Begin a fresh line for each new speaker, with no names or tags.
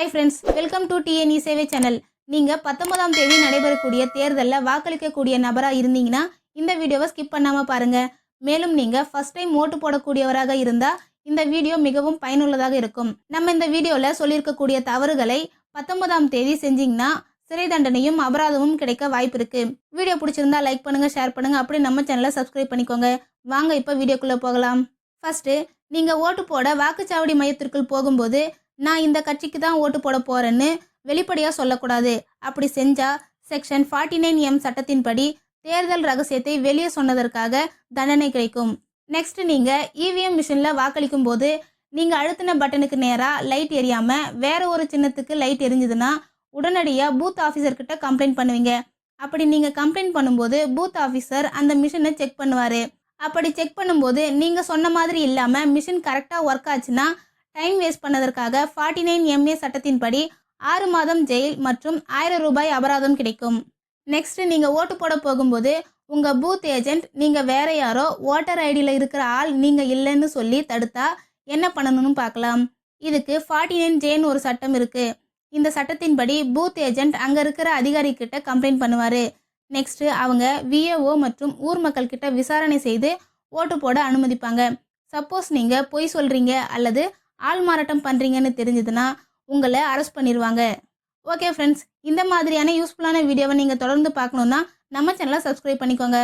Hi friends welcome to T N E சேவை channel நீங்கள் பத்தொன்பதாம் தேதி நடைபெறக்கூடிய தேர்தலில் வாக்களிக்கக்கூடிய நபராக இருந்தீங்கன்னா இந்த வீடியோவை ஸ்கிப் பண்ணாமல் பாருங்கள் மேலும் நீங்கள் ஃபஸ்ட் டைம் ஓட்டு போடக்கூடியவராக இருந்தால் இந்த வீடியோ மிகவும் பயனுள்ளதாக இருக்கும். நம்ம இந்த வீடியோவில் சொல்லியிருக்கக்கூடிய தவறுகளை பத்தொன்பதாம் தேதி செஞ்சீங்கன்னா சிறை தண்டனையும் அபராதமும் கிடைக்க வாய்ப்பு இருக்கு. வீடியோ பிடிச்சிருந்தா லைக் பண்ணுங்க ஷேர் பண்ணுங்க. அப்படி நம்ம சேனலை சப்ஸ்கிரைப் பண்ணிக்கோங்க. வாங்க இப்போ வீடியோக்குள்ளே போகலாம். ஃபர்ஸ்ட் நீங்கள் ஓட்டு போட வாக்குச்சாவடி மையத்திற்குள் போகும்போது நான் இந்த கட்சிக்கு தான் ஓட்டு போட போறேன்னு வெளிப்படையாக சொல்லக்கூடாது. அப்படி செஞ்சா செக்ஷன் ஃபார்ட்டி நைன் எம் சட்டத்தின்படி தேர்தல் ரகசியத்தை வெளியே சொன்னதற்காக தண்டனை கிடைக்கும். நெக்ஸ்ட் நீங்கள் இவிஎம் மிஷினில் வாக்களிக்கும் போது நீங்கள் அழுத்தின பட்டனுக்கு நேராக லைட் எரியாமல் வேற ஒரு சின்னத்துக்கு லைட் எரிஞ்சுதுன்னா உடனடியாக பூத் ஆஃபீஸர்கிட்ட கம்ப்ளைண்ட் பண்ணுவீங்க. அப்படி நீங்கள் கம்ப்ளைண்ட் பண்ணும்போது பூத் ஆஃபீஸர் அந்த மிஷினை செக் பண்ணுவார். அப்படி செக் பண்ணும்போது நீங்கள் சொன்ன மாதிரி இல்லாமல் மிஷின் கரெக்டாக ஒர்க் ஆச்சுன்னா டைம் வேஸ்ட் பண்ணதற்காக ஃபார்ட்டி நைன் எம்ஏ சட்டத்தின்படி ஆறு மாதம் ஜெயில் மற்றும் ஆயிரம் ரூபாய் அபராதம் கிடைக்கும். நெக்ஸ்ட் நீங்கள் ஓட்டு போட போகும்போது உங்கள் பூத் ஏஜென்ட் நீங்கள் வேற யாரோ ஓட்டர் ஐடியில் இருக்கிற ஆள் நீங்கள் இல்லைன்னு சொல்லி தடுத்தா என்ன பண்ணணும்னு பார்க்கலாம். இதுக்கு ஃபார்ட்டி நைன் ஜேன்னு ஒரு சட்டம் இருக்கு. இந்த சட்டத்தின்படி பூத் ஏஜென்ட் அங்கே இருக்கிற அதிகாரி கிட்ட கம்ப்ளைண்ட் பண்ணுவார். நெக்ஸ்ட் அவங்க விஏஓ மற்றும் ஊர் மக்கள் கிட்ட விசாரணை செய்து ஓட்டு போட அனுமதிப்பாங்க. சப்போஸ் நீங்கள் பொய் சொல்கிறீங்க அல்லது ஆள் மாறாட்டம் பண்ணுறீங்கன்னு தெரிஞ்சதுன்னா உங்களை அரெஸ்ட் பண்ணிடுவாங்க ஓகே ஃப்ரெண்ட்ஸ் இந்த மாதிரியான யூஸ்ஃபுல்லான வீடியோவை நீங்கள் தொடர்ந்து பார்க்கணுன்னா நம்ம சேனலை சப்ஸ்கிரைப் பண்ணிக்கோங்க.